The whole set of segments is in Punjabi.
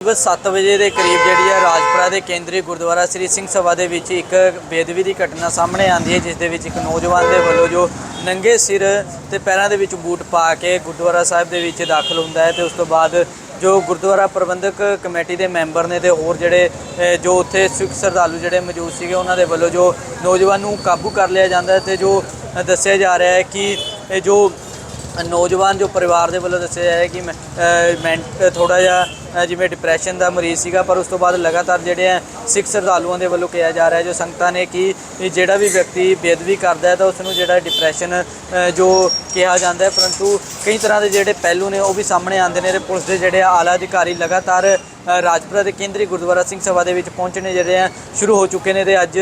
ਕਰੀਬ 7 ਵਜੇ ਦੇ ਕਰੀਬ ਜਿਹੜੀ ਹੈ ਰਾਜਪੁਰਾ ਦੇ ਕੇਂਦਰੀ ਗੁਰਦੁਆਰਾ ਸ੍ਰੀ ਸਿੰਘ ਸਭਾ ਦੇ ਵਿੱਚ ਇੱਕ ਬੇਦਵੀ ਦੀ ਘਟਨਾ ਸਾਹਮਣੇ ਆਂਦੀ ਹੈ, ਜਿਸ ਦੇ ਵਿੱਚ ਇੱਕ ਨੌਜਵਾਨ ਦੇ ਵੱਲੋਂ ਜੋ ਨੰਗੇ ਸਿਰ ਤੇ ਪੈਰਾਂ ਦੇ ਵਿੱਚ ਬੂਟ ਪਾ ਕੇ ਗੁਰਦੁਆਰਾ ਸਾਹਿਬ ਦੇ ਵਿੱਚ ਦਾਖਲ ਹੁੰਦਾ ਹੈ ਤੇ ਉਸ ਤੋਂ ਬਾਅਦ ਜੋ ਗੁਰਦੁਆਰਾ ਪ੍ਰਬੰਧਕ ਕਮੇਟੀ ਦੇ ਮੈਂਬਰ ਨੇ ਤੇ ਹੋਰ ਜਿਹੜੇ ਜੋ ਉੱਥੇ ਸਿੱਖ ਸ਼ਰਧਾਲੂ ਜਿਹੜੇ ਮੌਜੂਦ ਸੀਗੇ, ਉਹਨਾਂ ਦੇ ਵੱਲੋਂ ਜੋ ਨੌਜਵਾਨ ਨੂੰ ਕਾਬੂ ਕਰ ਲਿਆ ਜਾਂਦਾ ਹੈ ਤੇ ਜੋ ਦੱਸਿਆ ਜਾ ਰਿਹਾ ਹੈ ਕਿ ਜੋ ਨੌਜਵਾਨ ਜੋ ਪਰਿਵਾਰ ਦੇ ਵੱਲੋਂ ਦੱਸਿਆ ਜਾ ਹੈ ਕਿ ਮੈਂ- ਅ, ਮੈਂਟ ਥੋੜਾ ਜਿਹਾ ਜਿਵੇਂ ਡਿਪਰੈਸ਼ਨ ਦਾ ਮਰੀਜ਼ ਸੀਗਾ ਪਰ ਉਸ ਤੋਂ ਬਾਅਦ ਲਗਾਤਾਰ ਜਿਹੜੇ ਆ ਸਿੱਖ ਸ਼ਰਧਾਲੂਆਂ ਦੇ ਵੱਲੋਂ ਕਿਹਾ ਜਾ ਰਿਹਾ ਜੋ ਸੰਗਤਾਂ ਨੇ ਕਿ ਇਹ ਜਿਹੜਾ ਵੀ ਵਿਅਕਤੀ ਬੇਅਦਬੀ ਕਰਦਾ ਹੈ ਤਾਂ ਉਸ ਨੂੰ ਜਿਹੜਾ ਡਿਪਰੈਸ਼ਨ ਜੋ ਕਿਹਾ ਜਾਂਦਾ ਹੈ, ਪਰੰਤੂ ਕਈ ਤਰ੍ਹਾਂ ਦੇ ਜਿਹੜੇ ਪਹਿਲੂ ਨੇ ਉਹ ਵੀ ਸਾਹਮਣੇ ਆਉਂਦੇ ਨੇ ਤੇ ਪੁਲਿਸ ਦੇ ਜਿਹੜੇ ਆਲਾ ਅਧਿਕਾਰੀ ਲਗਾਤਾਰ ਰਾਜਪੁਰਾ ਦੇ ਕੇਂਦਰੀ ਗੁਰਦੁਆਰਾ ਸਿੰਘ ਸਭਾ ਦੇ ਵਿੱਚ ਪਹੁੰਚਣੇ ਜਿਹੜੇ ਆ, ਸ਼ੁਰੂ ਹੋ ਚੁੱਕੇ ਨੇ ਤੇ ਅੱਜ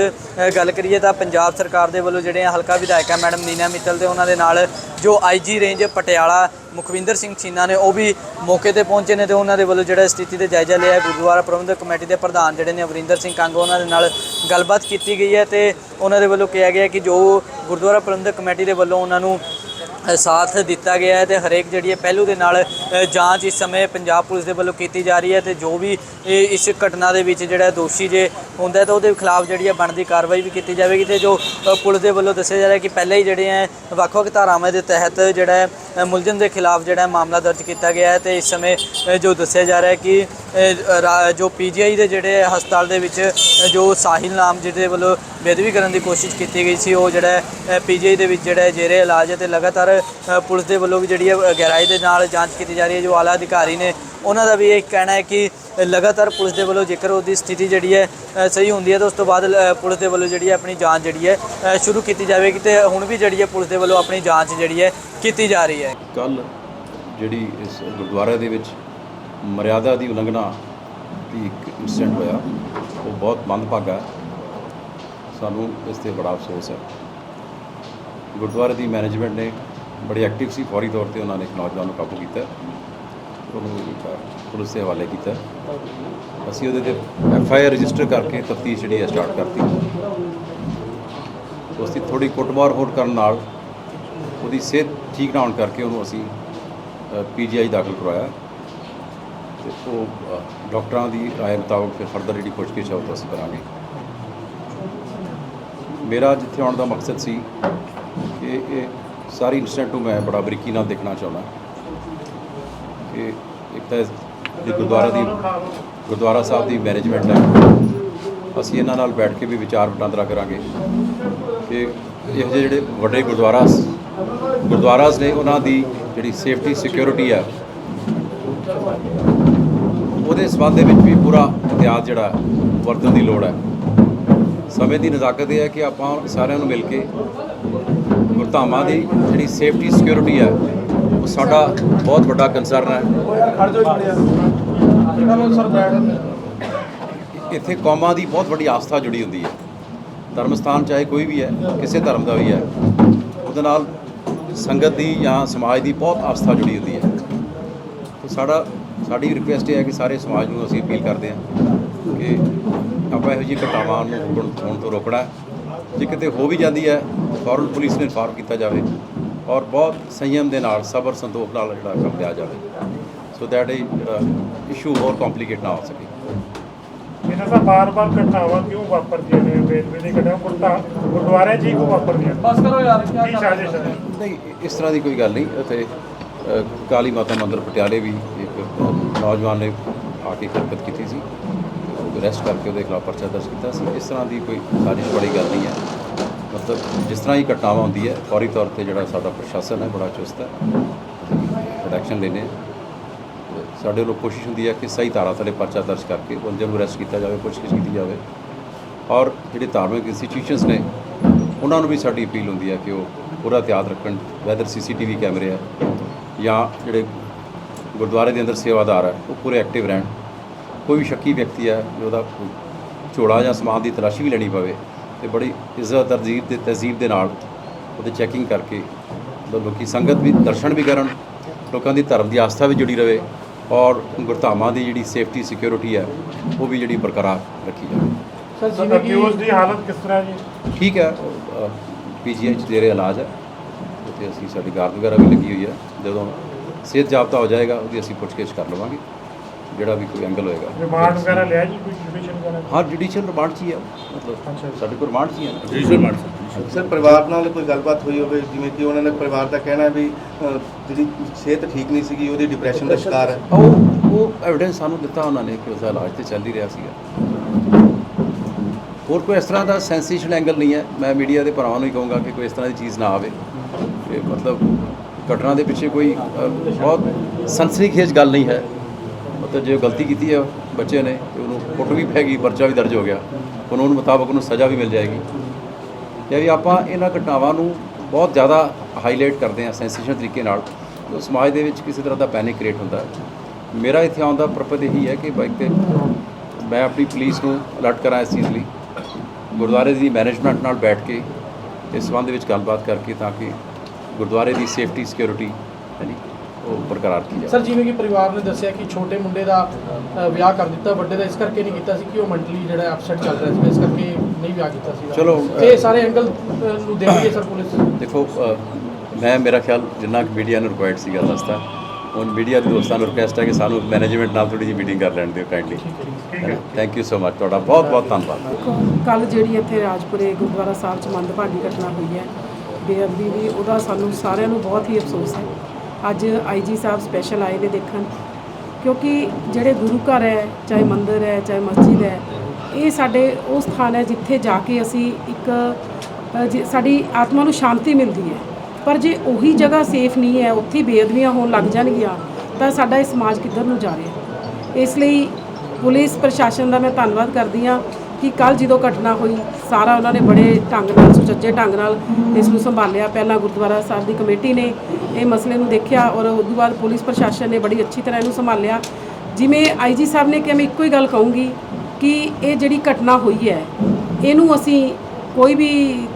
ਗੱਲ ਕਰੀਏ ਤਾਂ ਪੰਜਾਬ ਸਰਕਾਰ ਦੇ ਵੱਲੋਂ ਜਿਹੜੇ ਆ ਹਲਕਾ ਵਿਧਾਇਕਾ ਮੈਡਮ ਨੀਨਾ ਮਿੱਤਲ ਤੇ ਉਹਨਾਂ ਦੇ ਨਾਲ ਜੋ ਆਈਜੀ ਰੇਂਜ ਪਟਿਆਲਾ ਮੁਖਵਿੰਦਰ ਸਿੰਘ ਚੀਨਾ ਨੇ, ਉਹ ਵੀ ਮੌਕੇ ਤੇ ਪਹੁੰਚੇ ਨੇ ਤੇ ਉਹਨਾਂ ਦੇ ਵੱਲੋਂ ਜਿਹੜਾ ਸਥਿਤੀ ਦਾ ਜਾਇਜ਼ਾ ਲਿਆ ਹੈ। ਗੁਰਦੁਆਰਾ ਪ੍ਰਬੰਧਕ ਕਮੇਟੀ ਦੇ ਪ੍ਰਧਾਨ ਜਿਹੜੇ ਨੇ ਅਵਰਿੰਦਰ ਸਿੰਘ ਕੰਗ, ਉਹਨਾਂ ਦੇ ਨਾਲ ਗੱਲਬਾਤ ਕੀਤੀ ਗਈ ਹੈ ਤੇ ਉਹਨਾਂ ਦੇ ਵੱਲੋਂ ਕਿਹਾ ਗਿਆ ਕਿ ਜੋ ਗੁਰਦੁਆਰਾ ਪ੍ਰਬੰਧਕ ਕਮੇਟੀ ਦੇ ਵੱਲੋਂ ਉਹਨਾਂ ਨੂੰ ਸਾਥ ਦਿੱਤਾ ਗਿਆ ਹੈ ਤੇ ਹਰੇਕ ਜਿਹੜੀ ਹੈ ਪਹਿਲੂ ਦੇ ਨਾਲ ਜਾਂਚ ਇਸ ਸਮੇਂ ਪੰਜਾਬ ਪੁਲਿਸ ਦੇ ਵੱਲੋਂ ਕੀਤੀ ਜਾ ਰਹੀ ਹੈ ਤੇ ਜੋ ਵੀ ਇਹ ਇਸ ਘਟਨਾ ਦੇ ਵਿੱਚ ਜਿਹੜਾ ਦੋਸ਼ੀ ਜੇ ਹੁੰਦਾ ਤਾਂ ਉਹਦੇ ਖਿਲਾਫ ਜਿਹੜੀ ਹੈ ਬਣਦੀ ਕਾਰਵਾਈ ਵੀ ਕੀਤੀ ਜਾਵੇਗੀ ਤੇ ਜੋ ਪੁਲਿਸ ਦੇ ਵੱਲੋਂ ਦੱਸਿਆ ਜਾ ਰਿਹਾ ਕਿ ਪਹਿਲਾਂ ਹੀ ਜਿਹੜੇ ਹੈ ਵੱਖ-ਵੱਖ ਧਾਰਾਵਾਂ ਦੇ ਤਹਿਤ ਜਿਹੜਾ ਮੁਲਜ਼ਮ ਦੇ ਖਿਲਾਫ ਜਿਹੜਾ ਮਾਮਲਾ ਦਰਜ ਕੀਤਾ ਗਿਆ ਹੈ ਤੇ ਇਸ ਸਮੇਂ ਜੋ ਦੱਸਿਆ ਜਾ ਰਿਹਾ ਹੈ ਕਿ ਰਾ- ਜੋ ਪੀਜੀਆਈ ਦੇ ਜਿਹੜੇ ਹਸਪਤਾਲ ਦੇ ਵਿੱਚ ਜੋ ਸਾਹਿਲ ਨਾਮ ਜਿਹਦੇ ਵੱਲੋਂ ਬੇਦਬੀ ਕਰਨ ਦੀ ਕੋਸ਼ਿਸ਼ ਕੀਤੀ ਗਈ ਸੀ, ਉਹ ਜਿਹੜਾ ਪੀਜੀਆਈ ਦੇ ਵਿੱਚ ਜਿਹੜਾ ਹੈ ਜੇਰੇ ਇਲਾਜ ਹੈ ਤੇ ਲਗਾਤਾਰ ਅ, ਪੁਲਿਸ ਦੇ ਵੱਲੋਂ ਵੀ ਜਿਹੜੀ ਹੈ ਗਹਿਰਾਈ ਦੇ ਨਾਲ ਜਾਂਚ ਕੀਤੀ ਜਾ ਰਹੀ ਹੈ। ਜੋ ਆਲਾ ਅਧਿਕਾਰੀ ਨੇ ਉਹਨਾਂ ਦਾ ਵੀ ਇਹ ਕਹਿਣਾ ਹੈ ਕਿ ਲਗਾਤਾਰ ਪੁਲਿਸ ਦੇ ਵੱਲੋਂ ਜੇਕਰ ਉਹਦੀ ਸਥਿਤੀ ਜਿਹੜੀ ਹੈ ਅ, ਸਹੀ ਹੁੰਦੀ ਹੈ ਤਾਂ ਉਸ ਤੋਂ ਬਾਅਦ ਅ, ਪੁਲਿਸ ਦੇ ਵੱਲੋਂ ਜਿਹੜੀ ਹੈ ਆਪਣੀ ਜਾਂਚ ਜਿਹੜੀ ਹੈ ਅ, ਸ਼ੁਰੂ ਕੀਤੀ ਜਾਵੇਗੀ ਤੇ ਹੁਣ ਵੀ ਜਿਹੜੀ ਹੈ ਪੁਲਿਸ ਦੇ ਵੱਲੋਂ ਆਪਣੀ ਜਾਂਚ ਜਿਹੜੀ ਹੈ ਕੀਤੀ ਜਾ ਰਹੀ ਹੈ। ਕੱਲ ਜਿਹੜੀ ਇਸ ਗੁਰਦੁਆਰੇ ਦੇ ਵਿੱਚ ਮਰਿਆਦਾ ਦੀ ਉਲੰਘਣਾ ਦੀ ਇੱਕ ਇਨਸੀਡੈਂਟ ਹੋਇਆ ਉਹ ਬਹੁਤ ਮੰਦਭਾਗਾ ਹੈ। ਸਾਨੂੰ ਇਸ ਤੇ ਬੜਾ ਅਫਸੋਸ ਹੈ। ਗੁਰਦੁਆਰੇ ਦੀ ਮੈਨੇਜਮੈਂਟ ਨੇ ਬੜੇ ਐਕਟਿਵ ਸੀ ਫੌਰੀ ਤੌਰ ਤੇ ਉਹਨਾਂ ਨੇ ਇੱਕ ਨੌਜਵਾਨ ਨੂੰ ਕਾਬੂ ਕੀਤਾ। ਉਹਨੂੰ ਪੁਲਿਸ ਦੇ ਹਵਾਲੇ ਕੀਤਾ। ਅਸੀਂ ਉਹਦੇ ਤੇ ਐਫ ਆਈ ਆਰ ਰਜਿਸਟਰ ਕਰਕੇ ਤਫਤੀਸ਼ ਜਿਹੜੀ ਹੈ ਸਟਾਰਟ ਕਰਤੀ। ਉਸ ਦੀ ਥੋੜੀ ਕੁੱਟਮਾਰ ਹੋਰ ਕਰਨ ਨਾਲ ਉਹਦੀ ਸਿਹਤ ਠੀਕ ਨਾ ਹੋਣ ਕਰਕੇ ਉਹਨੂੰ ਅਸੀਂ ਪੀਜੀਆਈ ਦਾਖਲ ਕਰਵਾਇਆ। ਤੇ ਉਹ ਅ, ਡਾਕਟਰਾਂ ਦੀ ਰਾਏ ਮੁਤਾਬਕ ਫਿਰ ਫਰਦਰ ਜਿਹੜੀ ਪੁੱਛਗਿੱਛ ਹੈ ਉਹ ਅਸੀਂ ਕਰਾਂਗੇ। ਮੇਰਾ ਜਿੱਥੇ ਆਉਣ ਦਾ ਮਕਸਦ ਸੀ ਕਿ ਇਹ ਸਾਰੀ ਇਨਸੀਡੈਂਟ ਨੂੰ ਮੈਂ ਬੜਾ ਬਰੀਕੀ ਨਾਲ ਦੇਖਣਾ ਚਾਹੁੰਦਾ। ਕਿ ਇੱਕ ਤਾਂ ਜਿਹੜੀ ਗੁਰਦੁਆਰਾ ਦੀ ਗੁਰਦੁਆਰਾ ਸਾਹਿਬ ਦੀ ਮੈਨੇਜਮੈਂਟ ਹੈ। ਅਸੀਂ ਇਹਨਾਂ ਨਾਲ ਬੈਠ ਕੇ ਵੀ ਵਿਚਾਰ ਵਟਾਂਦਰਾ ਕਰਾਂਗੇ। ਕਿ ਇਹੋ ਜਿਹੇ ਜਿਹੜੇ ਵੱਡੇ ਗੁਰਦੁਆਰਾ ਗੁਰਦੁਆਰਾਸ ਨੇ ਉਹਨਾਂ ਦੀ ਜਿਹੜੀ ਸੇਫਟੀ ਸਿਕਿਉਰਿਟੀ ਹੈ, ਉਹਦੇ ਸਬੰਧ ਦੇ ਵਿੱਚ ਵੀ ਪੂਰਾ ਇhtiyਾਤ ਜਿਹੜਾ ਵਰਤਣ ਦੀ ਲੋੜ ਹੈ। ਸਮੇਂ ਦੀ ਨਜ਼ਾਕਤ ਇਹ ਹੈ ਕਿ ਆਪਾਂ ਸਾਰਿਆਂ ਨੂੰ ਮਿਲ ਕੇ ਗੁਰਧਾਮਾਂ ਦੀ ਜਿਹੜੀ ਸੇਫਟੀ ਸਿਕਿਉਰਿਟੀ ਹੈ, ਉਹ ਸਾਡਾ ਬਹੁਤ ਵੱਡਾ ਕੰਸਰਨ ਹੈ। ਇੱਥੇ ਕੌਮਾਂ ਦੀ ਬਹੁਤ ਵੱਡੀ ਆਸਥਾ ਜੁੜੀ ਹੁੰਦੀ ਹੈ। ਧਰਮ ਸਥਾਨ ਚਾਹੇ ਕੋਈ ਵੀ ਹੈ, ਕਿਸੇ ਧਰਮ ਦਾ ਵੀ ਹੈ, ਉਹਦੇ ਨਾਲ ਸੰਗਤ ਦੀ ਜਾਂ ਸਮਾਜ ਦੀ ਬਹੁਤ ਆਸਥਾ ਜੁੜੀ ਹੁੰਦੀ ਹੈ। ਤੇ ਸਾਡਾ, ਸਾਡੀ ਰਿਕੁਐਸਟ ਇਹ ਹੈ ਕਿ ਸਾਰੇ ਸਮਾਜ ਨੂੰ ਅਸੀਂ ਅਪੀਲ ਕਰਦੇ ਹਾਂ ਕਿ ਆਪਾਂ ਇਹੋ ਜਿਹੀ ਘਟਨਾਵਾਂ ਨੂੰ ਹੋਣ ਤੋਂ ਰੋਕਣਾ ਜੇ ਕਿਤੇ ਹੋ ਵੀ ਜਾਂਦੀ ਹੈ ਫੌਰਨ ਪੁਲਿਸ ਨੂੰ ਇਨਫਾਰਮ ਕੀਤਾ ਜਾਵੇ ਔਰ ਬਹੁਤ ਸੰਯਮ ਦੇ ਨਾਲ ਸਬਰ ਸੰਤੋਖ ਨਾਲ ਜਿਹੜਾ ਕੰਮ ਲਿਆ ਜਾਵੇ। ਸੋ ਦੈਟ ਇਸ਼ੂ ਹੋਰ ਕੰਪਲਿਕੇਟ ਨਾ ਹੋ ਸਕੇ। ਇਹਨਾਂ ਦਾ ਬਾਰ-ਬਾਰ ਘਟਨਾਵਾਂ ਕਿਉਂ ਵਾਪਰਦੀਆਂ ਨੇ? ਰੇਲਵੇ ਦੀ ਘਟਨਾ ਗੁਰਦਾ ਗੁਰਦੁਆਰੇ ਜੀ ਕਿਉਂ ਵਾਪਰਦੀਆਂ ਬਸ ਕਰੋ ਯਾਰ ਕੀ ਸਾਜ਼ਿਸ਼ ਹੈ ਨਹੀਂ ਇਸ ਤਰ੍ਹਾਂ ਦੀ ਕੋਈ ਗੱਲ ਨਹੀਂ। ਉੱਥੇ ਕਾਲੀ ਮਾਤਾ ਮੰਦਿਰ ਪਟਿਆਲੇ ਵੀ ਇੱਕ ਨੌਜਵਾਨ ਨੇ ਆ ਕੇ ਹਰਕਤ ਕੀਤੀ ਸੀ। ਉਹ ਅਰੈਸਟ ਕਰਕੇ ਉਹਦੇ ਖਿਲਾਫ ਪਰਚਾ ਦਰਜ ਕੀਤਾ ਸੀ। ਇਸ ਤਰ੍ਹਾਂ ਦੀ ਕੋਈ ਸਾਜ਼ਿਸ਼ ਵਾਲੀ ਗੱਲ ਨਹੀਂ ਹੈ। ਮਤਲਬ ਜਿਸ ਤਰ੍ਹਾਂ ਹੀ ਘਟਨਾਵਾਂ ਹੁੰਦੀ ਹੈ ਫੌਰੀ ਤੌਰ ਤੇ ਜਿਹੜਾ ਸਾਡਾ ਪ੍ਰਸ਼ਾਸਨ ਹੈ ਬੜਾ ਚੁਸਤ ਹੈ। ਪ੍ਰੋਡਕਸ਼ਨ ਲੈਨੇ ਸਾਡੇ ਵੱਲੋਂ ਕੋਸ਼ਿਸ਼ ਹੁੰਦੀ ਹੈ ਕਿ ਸਹੀ ਧਾਰਾ ਥੱਲੇ ਪਰਚਾ ਦਰਜ ਕਰਕੇ ਬੰਦੇ ਨੂੰ ਅਰੈਸਟ ਕੀਤਾ ਜਾਵੇ, ਪੁੱਛਗਿੱਛ ਕੀਤੀ ਜਾਵੇ। ਔਰ ਜਿਹੜੇ ਧਾਰਮਿਕ ਇੰਸਟੀਟਿਊਸ਼ਨਸ ਨੇ, ਉਹਨਾਂ ਨੂੰ ਵੀ ਸਾਡੀ ਅਪੀਲ ਹੁੰਦੀ ਹੈ ਕਿ ਉਹ ਪੂਰਾ ਧਿਆਨ ਰੱਖਣ ਵੈਦਰ ਸੀਸੀਟੀਵੀ ਕੈਮਰੇ ਹੈ ਜਾਂ ਜਿਹੜੇ ਗੁਰਦੁਆਰੇ ਦੇ ਅੰਦਰ ਸੇਵਾਦਾਰ ਹੈ, ਉਹ ਪੂਰੇ ਐਕਟਿਵ ਰਹਿਣ। ਕੋਈ ਵੀ ਸ਼ੱਕੀ ਵਿਅਕਤੀ ਹੈ ਵੀ ਉਹਦਾ ਝੋਲਾ ਜਾਂ ਸਮਾਨ ਦੀ ਤਲਾਸ਼ੀ ਵੀ ਲੈਣੀ ਪਵੇ ਤੇ ਬੜੀ ਇੱਜ਼ਤ ਤਰਜੀਬ ਤੇ ਤਹਿਜ਼ੀਬ ਦੇ ਨਾਲ ਉਹਦੇ ਚੈਕਿੰਗ ਕਰਕੇ ਮਤਲਬ ਲੋਕੀ ਸੰਗਤ ਵੀ ਦਰਸ਼ਨ ਵੀ ਕਰਨ ਲੋਕਾਂ ਦੀ ਧਰਮ ਦੀ ਆਸਥਾ ਵੀ ਜੁੜੀ ਰਵੇ ਔਰ ਗੁਰਧਾਮਾਂ ਦੀ ਜਿਹੜੀ ਸੇਫਟੀ ਸਿਕਿਉਰਿਟੀ ਹੈ ਉਹ ਵੀ ਜਿਹੜੀ ਬਰਕਰਾਰ ਰੱਖੀ ਜਾਵੇ। ਸਰ ਜਿਵੇਂ ਕਿ ਦੀ ਹਾਲਤ ਕਿਸ ਤਰ੍ਹਾਂ ਜੀ? ਠੀਕ ਹੈ ਪੀਜੀਆਈ ਚ ਦੇ ਰਹੇ ਇਲਾਜ ਹੈ। ਉੱਥੇ ਅਸੀਂ ਸਾਡੀ ਗਾਰਡ ਵਗੈਰਾ ਵੀ ਲੱਗੀ ਹੋਈ ਹੈ। ਜਦੋਂ ਸਿਹਤ ਜਾਬਤਾ ਹੋ ਜਾਏਗਾ ਉਹਦੀ ਅਸੀਂ ਪੁੱਛਗਿੱਛ ਕਰ ਲਵਾਂਗੇ। ਜਿਹੜਾ ਵੀ ਕੋਈ ਐਂਗਲ ਹੋਏਗਾ। ਰਿਮਾਂਡ ਵਗੈਰਾ ਲਿਆ ਜੀ ਕੋਈ ਜੁਡੀਸ਼ੀਅਲ ਵਗੈਰਾ? ਹਾਂ ਜੁਡੀਸ਼ੀਅਲ ਰਿਮਾਂਡ 'ਚ ਹੀ ਹੈ ਮਤਲਬ। ਸਾਡੇ ਕੋਲ ਰਿਮਾਂਡ 'ਚ ਹੀ ਨਾ। ਜੁਡੀਸ਼ੀਅਲ ਮਾਰਚ ਸਰ ਪਰਿਵਾਰ ਨਾਲ ਕੋਈ ਗੱਲਬਾਤ ਹੋਈ ਹੋਵੇ ਜਿਵੇਂ ਕਿ ਉਹਨਾਂ ਨੇ ਪਰਿਵਾਰ ਦਾ ਕਹਿਣਾ ਹੈ ਵੀ ਜਿਹੜੀ ਸਿਹਤ ਠੀਕ ਨਹੀਂ ਸੀਗੀ ਉਹਦੀ ਡਿਪਰੈਸ਼ਨ ਦਾ ਸ਼ਿਕਾਰ ਹੈ। ਉਹ ਉਹ ਐਵੀਡੈਂਸ ਸਾਨੂੰ ਦਿੱਤਾ ਉਹਨਾਂ ਨੇ ਕਿ ਉਸਦਾ ਇਲਾਜ ਤੇ ਚੱਲ ਹੀ ਰਿਹਾ ਸੀਗਾ। ਹੋਰ ਕੋਈ ਇਸ ਤਰ੍ਹਾਂ ਦਾ ਸੈਂਸੇਸ਼ਨ ਐਂਗਲ ਨਹੀਂ ਹੈ। ਮੈਂ ਮੀਡੀਆ ਦੇ ਭਰਾਵਾਂ ਨੂੰ ਹੀ ਕਹੂੰਗਾ ਕਿ ਕੋਈ ਇਸ ਤਰ੍ਹਾਂ ਦੀ ਚੀਜ਼ ਨਾ ਆਵੇ। ਇਹ ਮਤਲਬ ਘਟਨਾ ਦੇ ਪਿੱਛੇ ਕੋਈ ਬਹੁਤ ਸਨਸਨੀਖੇਜ ਗੱਲ ਨਹੀਂ ਹੈ। ਮਤਲਬ ਜੇ ਉਹ ਗਲਤੀ ਕੀਤੀ ਹੈ ਬੱਚੇ ਨੇ ਤੇ ਉਹਨੂੰ ਕੁੱਟ ਵੀ ਪੈ ਗਈ, ਪਰਚਾ ਵੀ ਦਰਜ ਹੋ ਗਿਆ। ਕਾਨੂੰਨ ਮੁਤਾਬਕ ਉਹਨੂੰ ਸਜ਼ਾ ਵੀ ਮਿਲ ਜਾਏਗੀ। ਜੇ ਵੀ ਆਪਾਂ ਇਹਨਾਂ ਘਟਨਾਵਾਂ ਨੂੰ ਬਹੁਤ ਜ਼ਿਆਦਾ ਹਾਈਲਾਈਟ ਕਰਦੇ ਹਾਂ ਸੈਂਸੇਸ਼ਨ ਤਰੀਕੇ ਨਾਲ। ਤਾਂ ਸਮਾਜ ਦੇ ਵਿੱਚ ਕਿਸੇ ਤਰ੍ਹਾਂ ਦਾ ਪੈਨਿਕ ਕ੍ਰੀਏਟ ਹੁੰਦਾ ਹੈ। ਮੇਰਾ ਇੱਥੇ ਆਉਣ ਦਾ ਪਰਪਸ ਇਹੀ ਹੈ ਕਿ ਬਾਈਕ ਤੇ ਮੈਂ ਆਪਣੀ ਪੁਲਿਸ ਨੂੰ ਅਲਰਟ ਕਰਾਂ ਇਸ ਚੀਜ਼ ਲਈ। ਗੁਰਦੁਆਰੇ ਦੀ ਮੈਨੇਜਮੈਂਟ ਨਾਲ ਬੈਠ ਕੇ ਇਸ ਸੰਬੰਧ ਵਿੱਚ ਗੱਲਬਾਤ ਕਰਕੇ ਤਾਂ ਕਿ ਗੁਰਦੁਆਰੇ ਦੀ ਸੇਫਟੀ ਸਿਕਿਉਰਿਟੀ ਹੈ ਉਹ ਬਰਕਰਾਰ ਕੀ ਜਾਵੇ ਸਰ ਜਿਵੇਂ ਕਿ ਪਰਿਵਾਰ ਨੇ ਦੱਸਿਆ ਕਿ ਛੋਟੇ ਮੁੰਡੇ ਦਾ ਅ, ਵਿਆਹ ਕਰ ਦਿੱਤਾ ਵੱਡੇ ਦਾ ਇਸ ਕਰਕੇ ਨਹੀਂ ਕੀਤਾ ਸੀ ਕਿ ਉਹ ਮੈਂਟਲੀ ਜਿਹੜਾ ਅਪਸੈਟ ਚੱਲ ਰਿਹਾ ਸੀ ਇਸ ਕਰਕੇ ਨਹੀਂ ਵਿਆਹ ਕੀਤਾ ਸੀ। ਚਲੋ, ਅ, ਇਹ ਸਾਰੇ ਐਂਗਲ ਨੂੰ ਦੇਖੀਏ ਸਰ ਪੁਲਿਸ। ਦੇਖੋ ਅ, ਮੈਂ ਮੇਰਾ ਖਿਆਲ ਜਿੰਨਾ ਕਿ ਮੀਡੀਆ ਨੂੰ ਰਿਕੁਆਇਰਡ ਸੀਗਾ ਦੱਸਦਾ ਹੁਣ ਮੀਡੀਆ ਦੇ ਦੋਸਤਾਂ ਨੂੰ ਰਿਕੁਐਸਟ ਹੈ ਕਿ ਸਾਨੂੰ ਮੈਨੇਜਮੈਂਟ ਨਾਲ ਥੋੜੀ ਜਿਹੀ ਮੀਟਿੰਗ ਕਰ ਲੈਣ ਦਿਓ kindly thank you so much ਤੁਹਾਡਾ ਬਹੁਤ ਬਹੁਤ ਧੰਨਵਾਦ। ਕੱਲ ਜਿਹੜੀ ਇੱਥੇ ਰਾਜਪੁਰੇ ਗੁਰਦੁਆਰਾ ਸਾਹਿਬ 'ਚ ਮੰਦਭਾਗੀ ਘਟਨਾ ਹੋਈ ਹੈ ਬੇਅਦਬੀ ਦੀ ਉਹਦਾ ਸਾਨੂੰ ਸਾਰਿਆਂ ਨੂੰ ਬਹੁਤ ਹੀ ਅਫਸੋਸ ਹੈ। ਅੱਜ ਆਈਜੀ ਸਾਹਿਬ ਸਪੈਸ਼ਲ ਆਏ ਨੇ ਦੇਖਣ। ਕਿਉਂਕਿ ਜਿਹੜੇ ਗੁਰੂ ਘਰ ਹੈ ਚਾਹੇ ਮੰਦਿਰ ਹੈ ਚਾਹੇ ਮਸਜਿਦ ਹੈ ਇਹ ਸਾਡੇ ਉਹ ਸਥਾਨ ਹੈ ਜਿੱਥੇ ਜਾ ਕੇ ਅਸੀਂ ਇੱਕ ਅ, ਸਾਡੀ ਆਤਮਾ ਨੂੰ ਸ਼ਾਂਤੀ ਮਿਲਦੀ ਹੈ। ਪਰ ਜੇ ਉਹੀ ਜਗ੍ਹਾ ਸੇਫ ਨਹੀਂ ਹੈ ਉੱਥੇ ਬੇਅਦਬੀਆਂ ਹੋਣ ਲੱਗ ਜਾਣਗੀਆਂ ਤਾਂ ਸਾਡਾ ਇਹ ਸਮਾਜ ਕਿੱਧਰ ਨੂੰ ਜਾ ਰਿਹਾ ਇਸ ਲਈ ਪੁਲਿਸ ਪ੍ਰਸ਼ਾਸਨ ਦਾ ਮੈਂ ਧੰਨਵਾਦ ਕਰਦੀ ਹਾਂ ਕਿ ਕੱਲ ਜਦੋਂ ਘਟਨਾ ਹੋਈ ਸਾਰਾ ਉਹਨਾਂ ਨੇ ਬੜੇ ਢੰਗ ਨਾਲ, ਸੁਚੱਜੇ ਢੰਗ ਨਾਲ ਇਸ ਨੂੰ ਸੰਭਾਲਿਆ। ਪਹਿਲਾਂ ਗੁਰਦੁਆਰਾ ਸਾਹਿਬ ਦੀ ਕਮੇਟੀ ਨੇ ਇਹ ਮਸਲੇ ਨੂੰ ਦੇਖਿਆ ਔਰ ਉਸ ਤੋਂ ਬਾਅਦ ਪੁਲਿਸ ਪ੍ਰਸ਼ਾਸਨ ਨੇ ਬੜੀ ਅੱਛੀ ਤਰ੍ਹਾਂ ਇਹਨੂੰ ਸੰਭਾਲਿਆ। ਜਿਵੇਂ ਆਈਜੀ ਸਾਹਿਬ ਨੇ ਕਿਹਾ ਮੈਂ ਇੱਕੋ ਹੀ ਗੱਲ ਕਹੂੰਗੀ ਕਿ ਇਹ ਜਿਹੜੀ ਘਟਨਾ ਹੋਈ ਹੈ, ਇਹਨੂੰ ਅਸੀਂ ਕੋਈ ਵੀ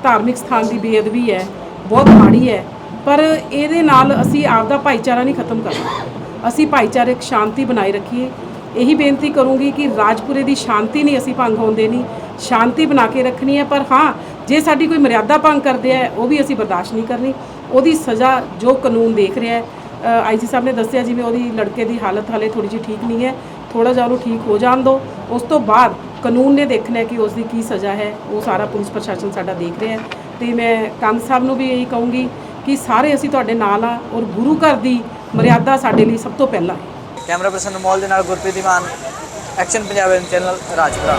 ਧਾਰਮਿਕ ਸਥਾਨ ਦੀ ਬੇਅਦਬੀ ਹੈ, ਬਹੁਤ ਮਾੜੀ ਹੈ, ਪਰ ਇਹਦੇ ਨਾਲ ਅਸੀਂ ਆਪਦਾ ਭਾਈਚਾਰਾ ਨਹੀਂ ਖਤਮ ਕਰਨਾ ਅਸੀਂ ਭਾਈਚਾਰਕ ਸ਼ਾਂਤੀ ਬਣਾਈ ਰੱਖੀਏ। ਇਹੀ ਬੇਨਤੀ ਕਰੂੰਗੀ ਕਿ ਰਾਜਪੁਰੇ ਦੀ ਸ਼ਾਂਤੀ ਨਹੀਂ ਅਸੀਂ ਭੰਗ ਹੋਣ ਦੇਣੀ। ਸ਼ਾਂਤੀ ਬਣਾ ਕੇ ਰੱਖਣੀ ਹੈ, ਪਰ ਹਾਂ, ਜੇ ਸਾਡੀ ਕੋਈ ਮਰਿਆਦਾ ਭੰਗ ਕਰਦੇ ਆ ਉਹ ਵੀ ਅਸੀਂ ਬਰਦਾਸ਼ਤ ਨਹੀਂ ਕਰਨੀ। ਉਹਦੀ ਸਜ਼ਾ ਜੋ ਕਾਨੂੰਨ ਦੇਖ ਰਿਹਾ ਹੈ ਆਈਜੀ ਸਾਹਿਬ ਨੇ ਦੱਸਿਆ ਜਿਵੇਂ ਉਹਦੀ ਲੜਕੇ ਦੀ ਹਾਲਤ ਹਾਲੇ ਥੋੜੀ ਜਿਹੀ ਠੀਕ ਨਹੀਂ ਹੈ ਥੋੜਾ ਜਿਹਾ ਉਹਨੂੰ ਠੀਕ ਹੋ ਜਾਣ ਦਿਓ ਉਸ ਤੋਂ ਬਾਅਦ ਕਾਨੂੰਨ ਨੇ ਦੇਖਣਾ ਕਿ ਉਸ ਦੀ ਕੀ ਸਜ਼ਾ ਹੈ, ਉਹ ਸਾਰਾ ਪੁਲਿਸ ਪ੍ਰਸ਼ਾਸਨ ਸਾਡਾ ਦੇਖ ਰਿਹਾ ਹੈ। ਤੇ ਮੈਂ ਕੰਗ ਸਾਹਿਬ ਨੂੰ ਵੀ ਇਹੀ ਕਹੂੰਗੀ ਕਿ ਸਾਰੇ ਅਸੀਂ ਤੁਹਾਡੇ ਨਾਲ ਆ ਔਰ ਗੁਰੂ ਘਰ ਦੀ ਮਰਿਆਦਾ ਸਾਡੇ ਲਈ ਸਭ ਤੋਂ ਪਹਿਲਾਂ ਕੈਮਰਾ ਪਰਸਨ ਅਨਮੋਲ ਦੇ ਨਾਲ ਗੁਰਪ੍ਰੀਤ ਦੀਵਾਨ ਐਕਸ਼ਨ ਪੰਜਾਬ ਚੈਨਲ ਰਾਜਪੁਰਾ।